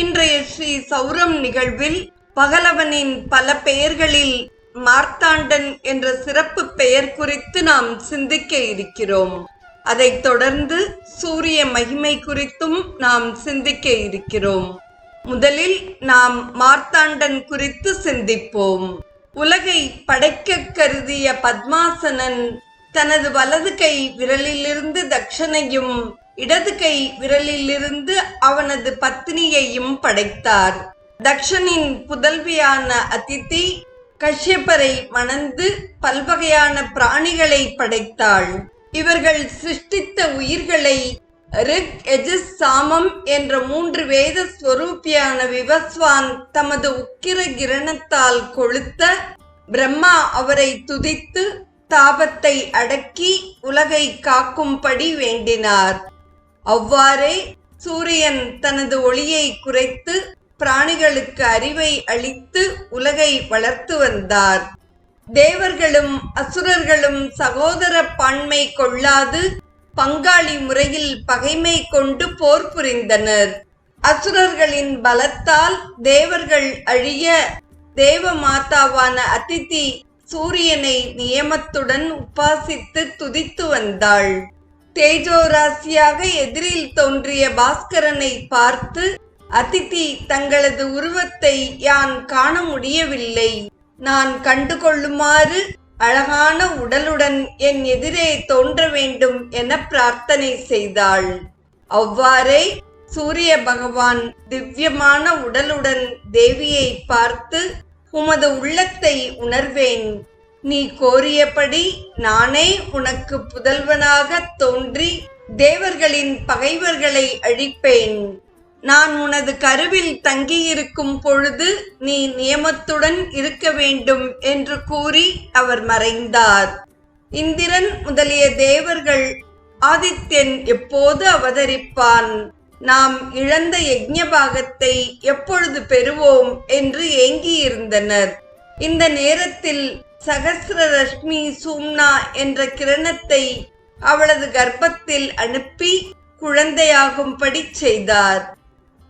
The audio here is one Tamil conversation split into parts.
இன்றைய ஸ்ரீ சௌரம் நிகழ்வில் பகலவனின் பல பெயர்களில் மார்த்தாண்டன் என்ற சிறப்பு பெயர் குறித்து நாம் சிந்திக்க இருக்கிறோம். அதைத் தொடர்ந்து சூரிய மகிமை குறித்தும் நாம் சிந்திக்க இருக்கிறோம். முதலில் நாம் மார்த்தாண்டன் குறித்து சிந்திப்போம். உலகை படைக்க கருதிய பத்மாசனன் தனது வலது கை விரலிலிருந்து தட்சணையும் இடது கை விரலிலிருந்து அவனது பத்னியையும் படைத்தார். தக்ஷனின் புதல்வியான அதித்தி கஷ்யப்பரை மணந்து பல்வகையான பிராணிகளை படைத்தாள். இவர்கள் சிருஷ்டித்த உயிர்களை ரிக் எஜஸ் சாமம் என்ற மூன்று வேத ஸ்வரூபியான விவஸ்வான் தமது உக்கிர கிரணத்தால் கொளுத்த பிரம்மா அவரை துதித்து தாபத்தை அடக்கி உலகை காக்கும்படி வேண்டினார். அவ்வாறே சூரியன் தனது ஒளியை குறைத்து பிராணிகளுக்கு அறிவை அளித்து உலகை வளர்த்து வந்தார். தேவர்களும் அசுரர்களும் சகோதர பான்மை கொள்ளாது பங்காளி முறையில் பகைமை கொண்டு போர் புரிந்தனர். அசுரர்களின் பலத்தால் தேவர்கள் அழிய தேவ மாதாவான அதித்தி சூரியனை நியமத்துடன் உபாசித்து துதித்து வந்தாள். தேஜோராசியாக எதிரில் தோன்றிய பாஸ்கரனை பார்த்து அதித்தி தங்களது உருவத்தை யான் காண முடியவில்லை. நான் கண்டுகொள்ளுமாறு அழகான உடலுடன் என் எதிரே தோன்ற வேண்டும் என பிரார்த்தனை செய்தாள். அவ்வாறே சூரிய பகவான் திவ்யமான உடலுடன் தேவியை பார்த்து உமது உள்ளத்தை உணர்வேன். நீ கோரியபடி நானே உனக்கு புதல்வனாக தோன்றி தேவர்களின் பகைவர்களை அழிப்பேன். நான் உனது கருவில் தங்கியிருக்கும் பொழுது நீ நியமத்துடன் இருக்க வேண்டும் என்று கூறி அவர் மறைந்தார். இந்திரன் முதலிய தேவர்கள் ஆதித்யன் எப்போது அவதரிப்பான்? நாம் இழந்த யஜ்ஞபாகத்தை எப்பொழுது பெறுவோம் என்று ஏங்கியிருந்தனர். இந்த நேரத்தில் சகசிர ரஷ்மி சூம்னா என்ற கிரணத்தை அவளது கர்ப்பத்தில் அனுப்பி குழந்தையாகும்படி செய்தார்.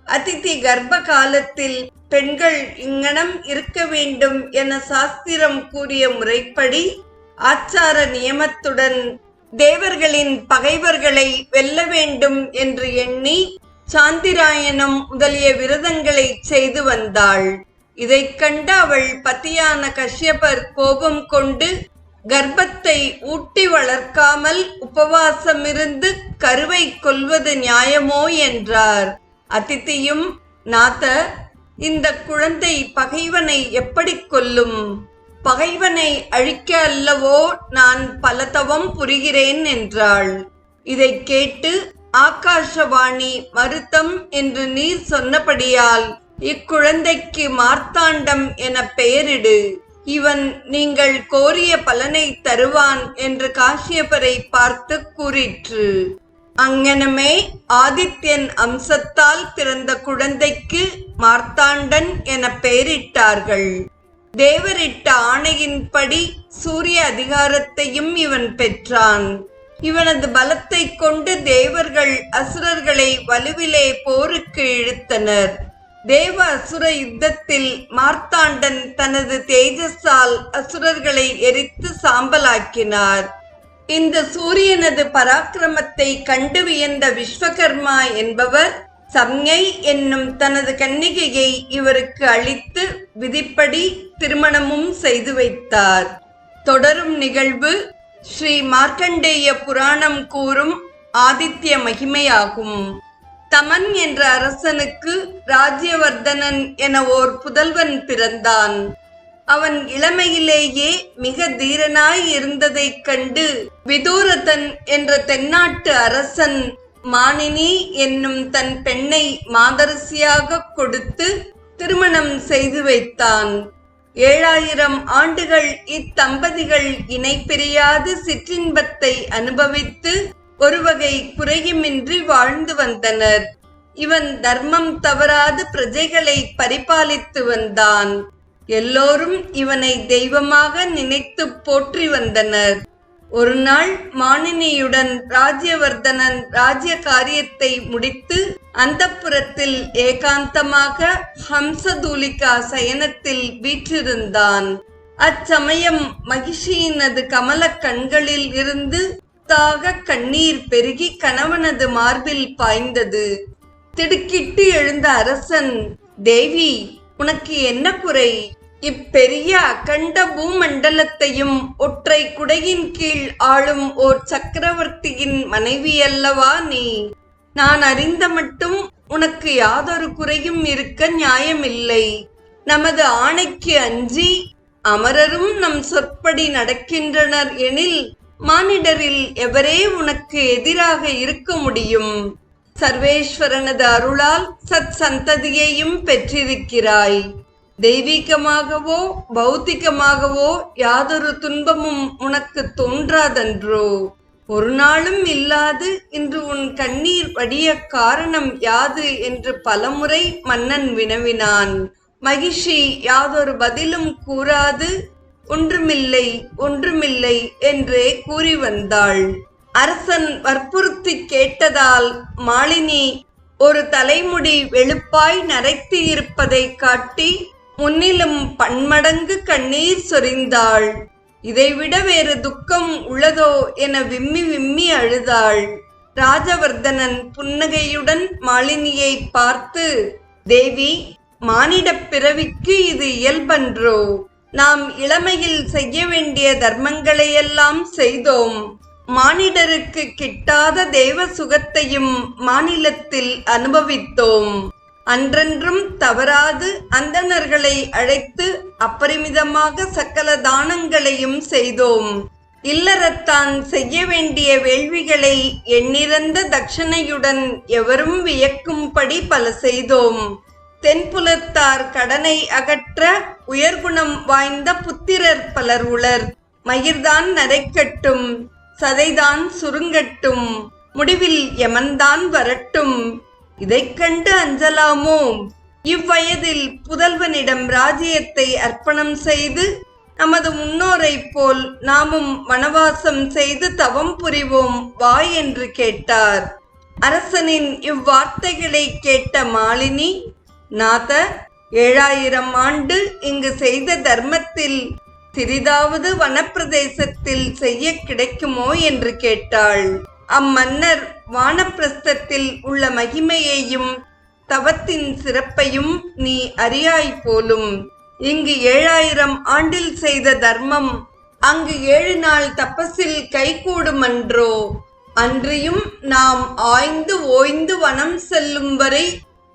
அதிதி கர்ப்ப காலத்தில் பெண்கள் இங்கனம் இருக்க வேண்டும் என சாஸ்திரம் கூறிய முறைப்படி ஆச்சார நியமத்துடன் தேவர்களின் பகைவர்களை வெல்ல வேண்டும் என்று எண்ணி சாந்திராயணம் முதலிய விரதங்களை செய்து வந்தாள். இதைக் கண்ட அவள் பத்தியான கஷ்யபர் கோபம் கொண்டு கர்ப்பத்தை ஊட்டி வளர்க்காமல் உபவாசமிருந்து கருவை கொல்வது நியாயமோ என்றார். அதித்தியும் நாத இந்த குழந்தை பகைவனை எப்படி கொல்லும்? பகைவனை அழிக்க அல்லவோ நான் பலதவம் புரிகிறேன் என்றாள். இதை கேட்டு ஆகாஷவாணி மருத்தம் என்று நீர் சொன்னபடியால் இக்குழந்தைக்கு மார்த்தாண்டம் என பெயரிடு. இவன் நீங்கள் கோரிய பலனை தருவான் என்று காசியப்பரை பார்த்து கூறிற்று. அங்ஙனமே ஆதித்யன் அம்சத்தால் பிறந்த குழந்தைக்கு மார்த்தாண்டன் என பெயரிட்டார்கள். தேவரிட்ட ஆணையின்படி சூரிய அதிகாரத்தையும் இவன் பெற்றான். இவனது பலத்தை கொண்டு தேவர்கள் அசுரர்களை வலுவிலே போருக்கு இழுத்தனர். தேவ அசுர யுத்தத்தில் மார்த்தாண்டன் தனது தேஜஸால் அசுரர்களை எரித்து சாம்பலாக்கினார். இந்த சூரியனது பராக்கிரமத்தை கண்டு வியந்த விஸ்வகர்மா என்பவர் சம்ஞை என்னும் தனது கன்னிகையை இவருக்கு அளித்து விதிப்படி திருமணமும் செய்து வைத்தார். தொடரும் நிகழ்வு ஸ்ரீ மார்க்கண்டேய புராணம் கூறும் ஆதித்ய மகிமையாகும். தமன் என்ற அரசனுக்கு ராஜ்யவர்தனன் என ஓர் புதல்வன் பிறந்தான். அவன் இளமையிலேயே மிக தீரனாய் இருந்ததைக் கண்டு விதூரதன் என்ற தென்னாட்டு அரசன் மானினி என்னும் தன் பெண்ணை மாதரசியாக கொடுத்து திருமணம் செய்து வைத்தான். ஏழாயிரம் ஆண்டுகள் இத்தம்பதிகள் இணை பிரியாது சிற்றின்பத்தை அனுபவித்து ஒருவகை குறையுமின்றி வாழ்ந்து வந்தனர். இவன் தர்மம் தவறாது பிரஜைகளை பரிபாலித்து வந்தான். எல்லோரும் இவனை தெய்வமாக நினைத்து போற்றி வந்தனர். ஒரு நாள் மானினியுடன் ராஜ்யவர்தனன் ராஜ்ய காரியத்தை முடித்து அந்தப்புறத்தில் ஏகாந்தமாக ஹம்சதூலிகா சயனத்தில் வீற்றிருந்தான். அச்சமயம் மகிஷியினது கமல கண்களில் இருந்து தாக கண்ணீர் பெருகி கணவனது மார்பில் பாய்ந்தது. திடுக்கிட்டு எழுந்த அரசன் தேவி உனக்கு என்ன குறை? இப்பெரிய அகண்ட பூமண்டலத்தையும் ஒற்றை குடையின் கீழ் ஆளும் ஓர் சக்கரவர்த்தியின் மனைவி அல்லவா நீ? நான் அறிந்த மட்டும் உனக்கு யாதொரு குறையும் இருக்க நியாயமில்லை. நமது ஆணைக்கு அஞ்சி அமரரும் நம் சொற்படி நடக்கின்றனர் எனில் மானிடரில் எவரே உனக்கு எதிராக இருக்க முடியும்? சர்வேஸ்வரனது அருளால் சத் சந்ததியையும் பெற்றிருக்கிறாய். தெய்வீகமாகவோ பௌத்திகமாகவோ யாதொரு துன்பமும் உனக்கு தோன்றாதன்றோ? ஒரு நாளும் இல்லாது இன்று உன் கண்ணீர் வடிய காரணம் யாது? என்று பலமுறை மன்னன் வினவினான். மகிஷி யாதொரு பதிலும் கூறாது ஒன்றுமில்லை ஒன்றுமில்லை என்றே கூறி வந்தாள் அரசன் வற்புறுத்தி கேட்டதால் மாலினி ஒரு தலைமுடி வெளுப்பாய் நரைத்து இருப்பதை காட்டி முன்னிலும் பன்மடங்கு கண்ணீர் சொரிந்தாள். இதைவிட வேறு துக்கம் உள்ளதோ என விம்மி விம்மி அழுதாள். ராஜவர்தனன் புன்னகையுடன் மாலினியை பார்த்து தேவி மானிடப் பிறவிக்கு இது இயல்பன்றோ? நாம் இளமையில் செய்ய வேண்டிய தர்மங்களையெல்லாம் செய்தோம். மானிடருக்கு கிட்டாத தேவ சுகத்தையும் மாநிலத்தில் அனுபவித்தோம். அன்றென்றும் தவறாது அந்தணர்களை அழைத்து அப்பரிமிதமாக சக்கல தானங்களையும் செய்தோம். இல்லறத்தான் செய்ய வேண்டிய வேள்விகளை எண்ணிறந்த தட்சணையுடன் எவரும் வியக்கும்படி பல செய்தோம். தென்புலத்தார் கடனை அகற்ற உயர்குணம் வாய்ந்த புத்திரர் பலர் உளர். மயிர்தான் நரைக்கட்டும் சதைதான் சுருங்கட்டும் முடிவில் யமன்தான் வரட்டும். இதைக் கண்டு அஞ்சலாமோ? இவ்வயதில் புதல்வனிடம் ராஜ்யத்தை அர்ப்பணம் செய்து நமது முன்னோரைப் போல் நாமும் வனவாசம் செய்து தவம் புரிவோம் வா என்று கேட்டார். அரசனின் இவ்வார்த்தைகளை கேட்ட மாலினி நாத ஏழாயிரம் ஆண்டு இங்கு செய்த தர்மத்தில் சிறிதாவது வனப்பிரதேசத்தில் செய்ய கிடைக்குமோ என்று கேட்டாள். அம்மன்னர் வானப்பிரஸ்தத்தில் உள்ள மகிமையையும் தவத்தின் சிறப்பையும் நீ அறியாய் போலும். இங்கு ஏழாயிரம் ஆண்டில் செய்த தர்மம் அங்கு ஏழு நாள் தப்பஸில் கைகூடுமன்றோ அன்றியும் நாம் ஆய்ந்து ஓய்ந்து வனம் செல்லும் வரை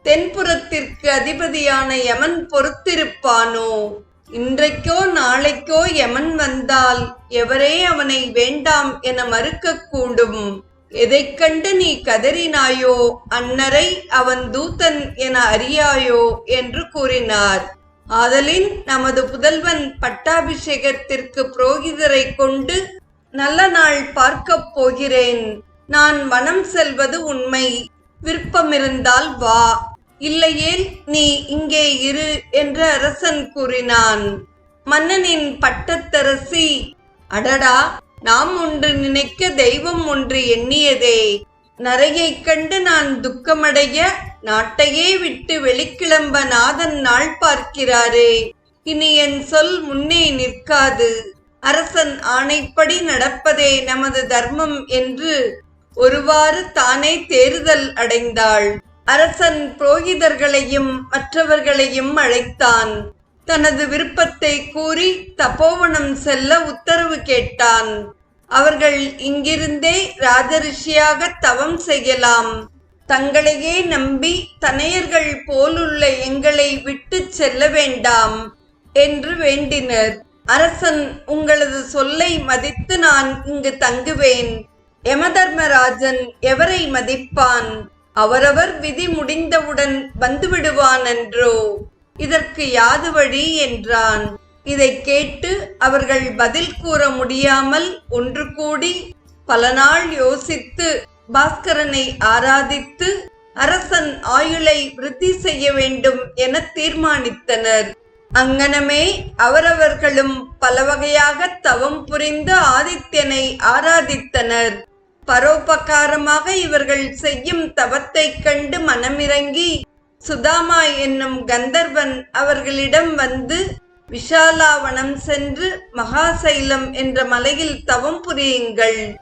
தென்புறத்திற்கு அதிபதியான யமன் பொறுத்திருப்பானோ? இன்றைக்கோ நாளைக்கோ யமன் வந்தால் எவரே அவனை வேண்டாம் என மறுக்கக்கூடும் எதைக் கண்டு நீ கதறினாயோ அன்னரை அவன் தூதன் என அறியாயோ என்று கூறினார். ஆதலின் நமது புதல்வன் பட்டாபிஷேகத்திற்கு புரோகிதரை கொண்டு நல்ல நாள் பார்க்கப் போகிறேன். நான் வனம் செல்வது உண்மை. விருப்பமிருந்தால் வா. இல்லையேல் நீ இங்கே இரு என்று அரசன் கூறினான். மன்னனின் பட்டத்தரசி அடடா நாம் ஒன்று நினைக்க தெய்வம் ஒன்று எண்ணியதே. நரையைக் கண்டு நான் துக்கமடைய நாட்டையே விட்டு வெளிக்கிளம்ப நாதன் நாள் பார்க்கிறாரே. இனி என் சொல் முன்னே நிற்காது. அரசன் ஆணைப்படி நடப்பதே நமது தர்மம் என்று ஒருவாறு தானே தேறுதல் அடைந்தாள். அரசன் புரோகிதர்களையும் மற்றவர்களையும் அழைத்தான். தனது விருப்பத்தை கூறி தபோவனம் செல்ல உத்தரவு கேட்டான். அவர்கள் இங்கிருந்தே ராஜரிஷியாக தவம் செய்யலாம். தங்களையே நம்பி தனையர்கள் போலுள்ள எங்களை விட்டு செல்ல வேண்டாம் என்று வேண்டினர். அரசன் உங்களது சொல்லை மதித்து நான் இங்கு தங்குவேன். யமதர்மராஜன் எவரை மதிப்பான்? அவரவர் விதி முடிந்தவுடன் வந்துவிடுவான் என்றோ இதற்கு யாது வழி என்றான். இதை கேட்டு அவர்கள் பதில் கூற முடியாமல் ஒன்று கூடி பல நாள் யோசித்து பாஸ்கரனை ஆராதித்து அரசன் ஆயுளை விருத்தி செய்ய வேண்டும் என தீர்மானித்தனர். அங்கனமே அவரவர்களும் பல வகையாக தவம் புரிந்து ஆதித்யனை ஆராதித்தனர். பரோபகாரமாக இவர்கள் செய்யும் தவத்தைக் கண்டு மனமிறங்கி சுதாமா என்னும் கந்தர்வன் அவர்களிடம் வந்து விஷாலாவனம் சென்று மகாசைலம் என்ற மலையில் தவம் புரியுங்கள்.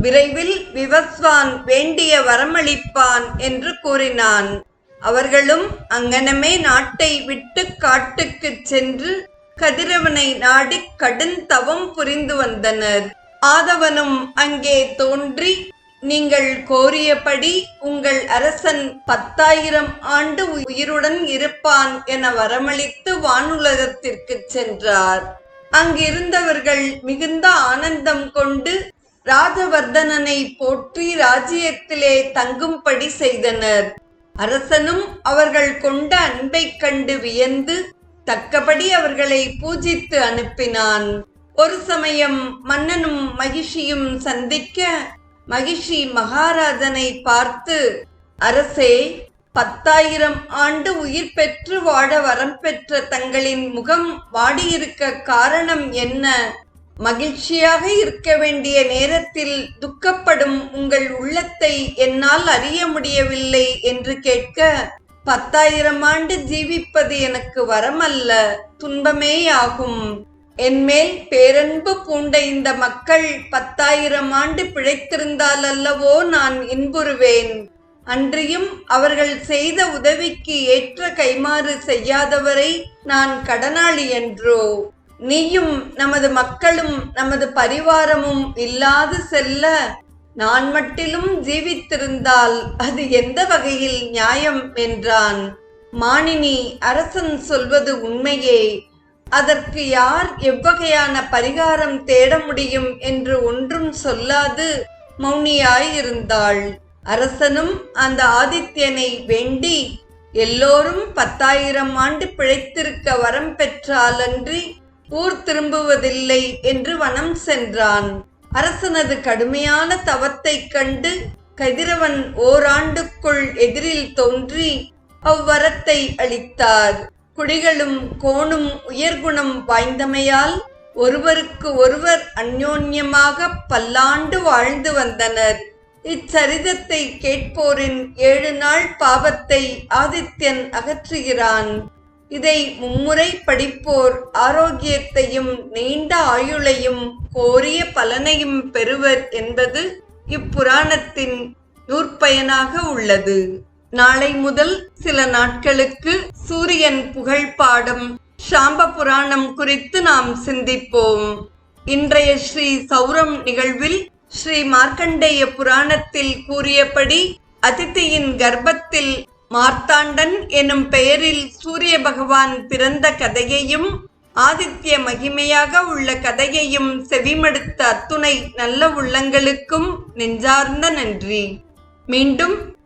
விரைவில் விவஸ்வான் வேண்டிய வரமளிப்பான் என்று கூறினான். அவர்களும் அங்கனமே நாட்டை விட்டு காட்டுக்குச் சென்று கதிரவனை நாடி கடும் தவம் புரிந்து வந்தனர். ஆதவனும் அங்கே தோன்றி நீங்கள் கோரியபடி உங்கள் அரசன் பத்தாயிரம் ஆண்டு உயிருடன் இருப்பான் என வரமளித்து வானுலகத்திற்கு சென்றார். அங்கிருந்தவர்கள் மிகுந்த ஆனந்தம் கொண்டு ராஜவர்தனனை போற்றி ராஜ்யத்திலே தங்கும்படி செய்தனர். அரசனும் அவர்கள் கொண்ட அன்பைக் கண்டு வியந்து தக்கபடி அவர்களை பூஜித்து அனுப்பினான். ஒரு சமயம் மன்னனும் மகிஷியும் சந்திக்க மகிஷி மகாராஜனை பார்த்து அரசே பத்தாயிரம் ஆண்டு உயிர் பெற்று வாழ வரம் பெற்ற தங்களின் முகம் வாடியிருக்க காரணம் என்ன? மகிழ்ச்சியாக இருக்க வேண்டிய நேரத்தில் துக்கப்படும் உங்கள் உள்ளத்தை என்னால் அறிய முடியவில்லை என்று கேட்க பத்தாயிரம் ஆண்டு ஜீவிப்பது எனக்கு வரமல்ல துன்பமேயாகும். என்மேல் பேரன்பு பூண்ட இந்த மக்கள் பத்தாயிரம் ஆண்டு பிழைத்திருந்தால் அல்லவோ நான் இன்புறுவேன். அன்றியும் அவர்கள் செய்த உதவிக்கு ஏற்ற கைமாறு செய்யாதவரை நான் கடனாளி என்றோ. நீயும் நமது மக்களும் நமது பரிவாரமும் இல்லாது செல்ல நான் மட்டிலும் ஜீவித்திருந்தால் அது எந்த வகையில் நியாயம்? என்றான். மானினி அரசன் சொல்வது உண்மையே. அதற்கு யார் எவ்வகையான பரிகாரம் தேட முடியும் என்று ஒன்றும் சொல்லாது மௌனியாயிருந்தாள். அரசனும் அந்த ஆதித்யனை வேண்டி எல்லோரும் பத்தாயிரம் ஆண்டு பிழைத்திருக்க வரம் பெற்றாலன்றி ஊர் திரும்புவதில்லை என்று வனம் சென்றான். அரசனது கடுமையான தவத்தைக் கண்டு கதிரவன் ஓராண்டுக்குள் எதிரில் தோன்றி அவ்வரத்தை அளித்தார் குடிகளும் கோணும் உயர்குணம் வாய்ந்தமையால் ஒருவருக்கு ஒருவர் அந்யோன்யமாக பல்லாண்டு வாழ்ந்து வந்தனர். இச்சரிதத்தை கேட்போரின் ஏழு நாள் பாவத்தை ஆதித்யன் அகற்றுகிறான். இதை மும்முறை படிப்போர் ஆரோக்கியத்தையும் நீண்ட ஆயுளையும் கோரிய பலனையும் பெறுவர் என்பது இப்புராணத்தின் நூற்பயனாக உள்ளது. நாளை முதல் சில நாட்களுக்கு சூரியன் புகழ் பாடும் சாம்ப புராணம் குறித்து நாம் சிந்திப்போம். இன்றைய ஸ்ரீ சௌரம் நிகழ்வில் ஸ்ரீ மார்க்கண்டேய புராணத்தில் கூறியபடி அதித்தியின் கர்ப்பத்தில் மார்த்தாண்டன் எனும் பெயரில் சூரிய பகவான் பிறந்த கதையையும் ஆதித்ய மகிமையாக உள்ள கதையையும் செவிமடுத்த அத்துணை நல்ல உள்ளங்களுக்கும் நெஞ்சார்ந்த நன்றி. மீண்டும்